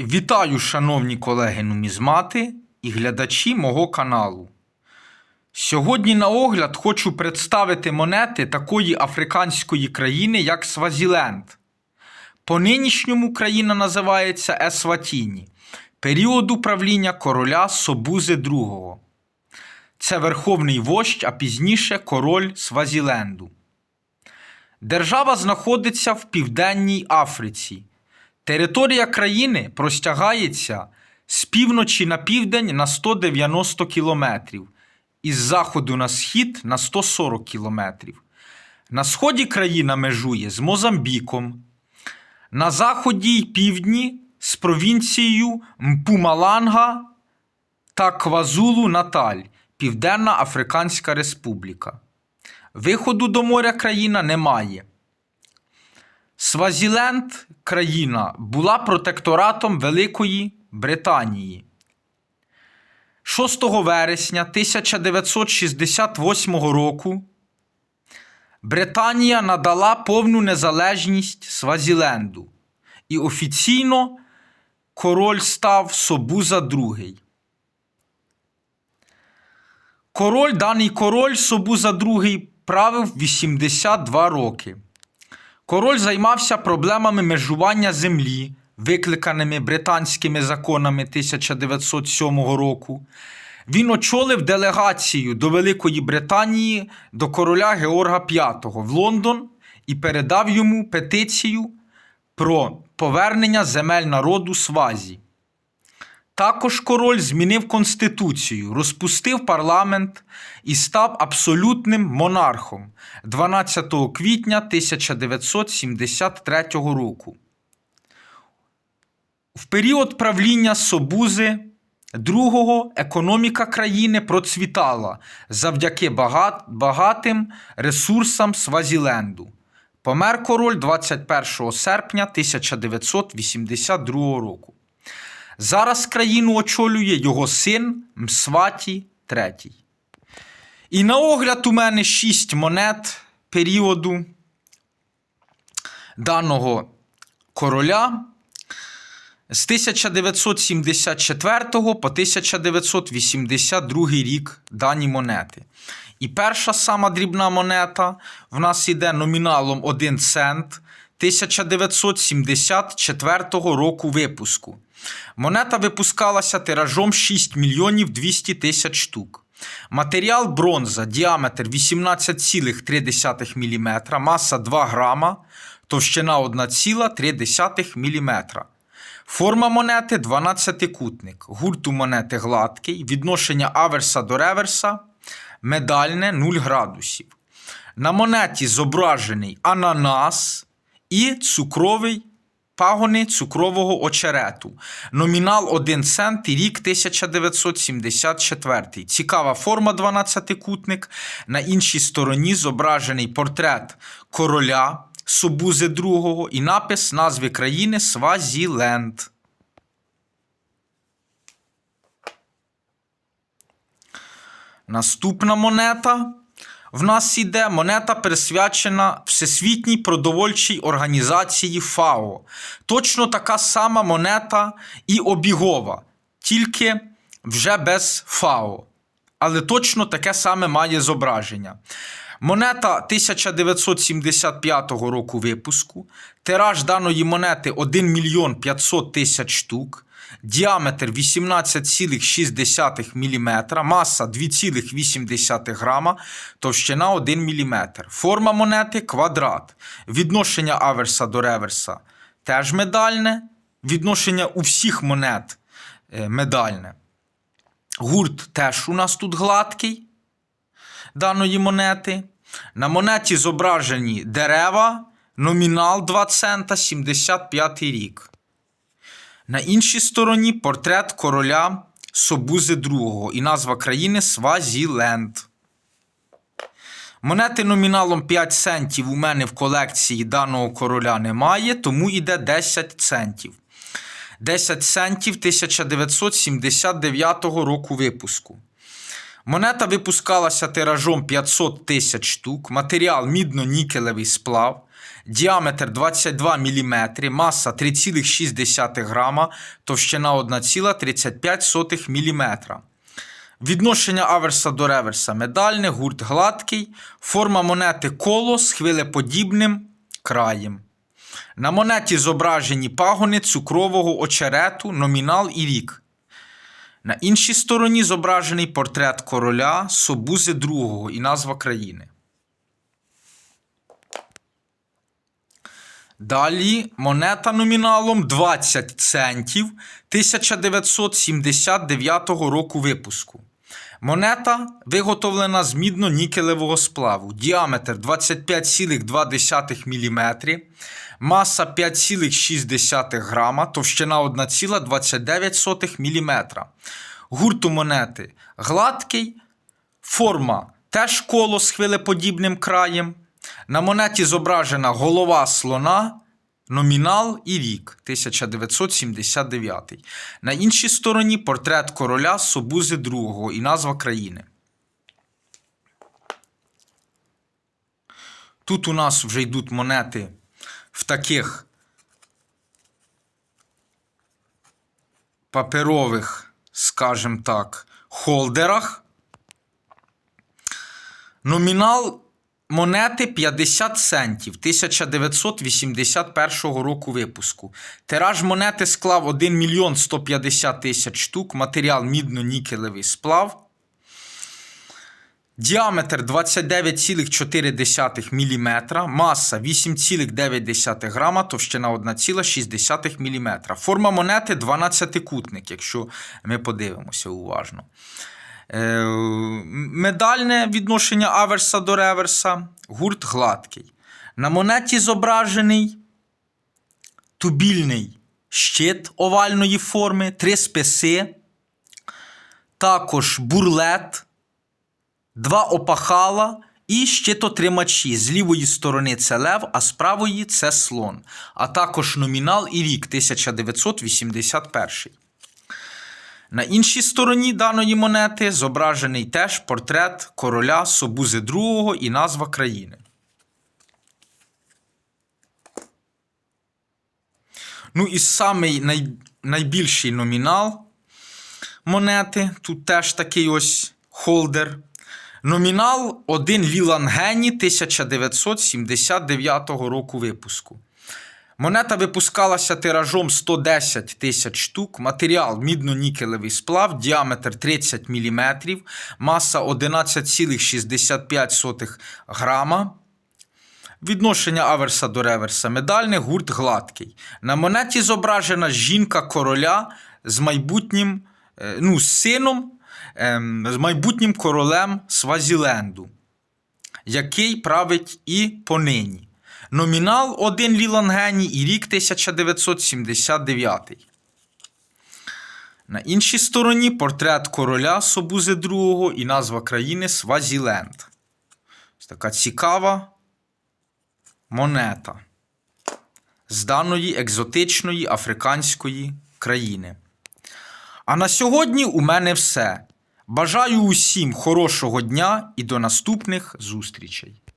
Вітаю, шановні колеги нумізмати і глядачі мого каналу. Сьогодні на огляд хочу представити монети такої африканської країни, як Свазіленд. По нинішньому країна називається Есватіні, період правління короля Собузи II. Це верховний вождь, а пізніше король Свазіленду. Держава знаходиться в Південній Африці. Територія країни простягається з півночі на південь на 190 кілометрів, із заходу на схід на 140 кілометрів. На сході країна межує з Мозамбіком, на заході й півдні з провінцією Мпумаланга та Квазулу Наталь, Південна Африканська Республіка. Виходу до моря країна не має. Свазіленд країна була протекторатом Великої Британії. 6 вересня 1968 року Британія надала повну незалежність Свазіленду, і офіційно король став Собуза II. Король, даний король Собуза II правив 82 роки. Король займався проблемами межування землі, викликаними британськими законами 1907 року. Він очолив делегацію до Великої Британії до короля Георга V в Лондон і передав йому петицію про повернення земель народу Свазі. Також король змінив конституцію, розпустив парламент і став абсолютним монархом 12 квітня 1973 року. В період правління Собузи II економіка країни процвітала завдяки багатим ресурсам Свазіленду. Помер король 21 серпня 1982 року. Зараз країну очолює його син Мсваті III. І на огляд у мене шість монет періоду даного короля з 1974 по 1982 рік дані монети. І перша сама дрібна монета в нас йде номіналом 1 цент 1974 року випуску. Монета випускалася тиражом 6 мільйонів 200 тисяч штук. Матеріал бронза, діаметр 18,3 мм, маса 2 грама, товщина 1,3 мм. Форма монети 12-кутник. Гурт у монети гладкий, відношення аверса до реверса медальне 0 градусів. На монеті зображений ананас і цукровий пагони цукрового очерету. Номінал 1 цент і рік 1974. Цікава форма 12-кутник. На іншій стороні зображений портрет короля Собузи II і напис назви країни Свазіленд. Наступна монета. В нас іде монета присвячена Всесвітній продовольчій організації ФАО. Точно така сама монета і обігова, тільки вже без ФАО. Але точно таке саме має зображення. Монета 1975 року випуску. Тираж даної монети 1 мільйон 500 тисяч штук. Діаметр 18,6 мм, маса 2,8 грама, товщина 1 мм. Форма монети квадрат. Відношення аверса до реверса теж медальне. Відношення у всіх монет е, медальне. Гурт теж у нас тут гладкий даної монети. На монеті зображені дерева, номінал 2 цента, 75 рік. На іншій стороні портрет короля Собузи II і назва країни Свазіленд. Монети номіналом 5 центів у мене в колекції даного короля немає, тому йде 10 центів. 10 центів 1979 року випуску. Монета випускалася тиражом 500 тисяч штук, матеріал мідно-нікелевий сплав. Діаметр 22 мм, маса 3,6 грама, товщина 1,35 мм. Відношення аверса до реверса медальне, гурт гладкий, форма монети коло з хвилеподібним краєм. На монеті зображені пагони цукрового очерету, номінал і рік. На іншій стороні зображений портрет короля Собузи II і назва країни. Далі монета номіналом 20 центів 1979 року випуску. Монета виготовлена з мідно-нікелевого сплаву. Діаметр 25,2 мм, маса 5,6 грама, товщина 1,29 мм. Гурт монети гладкий, форма теж коло з хвилеподібним краєм. На монеті зображена голова слона, номінал і рік 1979. На іншій стороні портрет короля Собузи II і назва країни. Тут у нас вже йдуть монети в таких паперових, скажімо так, холдерах. Номінал монети 50 центів 1981 року випуску. Тираж монети склав 1 мільйон 150 тисяч штук, матеріал мідно-нікелевий сплав. Діаметр 29,4 мм, маса 8,9 грама, товщина 1,6 мм. Форма монети 12-кутник, якщо ми подивимося уважно. Е, Медальне відношення аверса до реверса, гурт гладкий. На монеті зображений тубільний щит овальної форми, три списи, також бурлет, два опахала і щитотримачі. З лівої сторони це лев, а з правої це слон, а також номінал і рік 1981. На іншій стороні даної монети зображений теж портрет короля Собузи II і назва країни. Ну і самий най... найбільший номінал монети. Тут теж такий ось холдер. Номінал 1 Лілангені 1979 року випуску. Монета випускалася тиражом 110 тисяч штук, матеріал мідно-нікелевий сплав, діаметр 30 мм, маса 11,65 грама. Відношення аверса до реверса медальне, гурт гладкий. На монеті зображена жінка короля з майбутнім, е, ну, з сином, ем, з майбутнім королем Свазіленду, який править і понині. Номінал 1 Лілангені і рік 1979. На іншій стороні портрет короля Собузи II і назва країни Свазіленд. Така цікава монета з даної екзотичної африканської країни. А на сьогодні у мене все. Бажаю усім хорошого дня і до наступних зустрічей!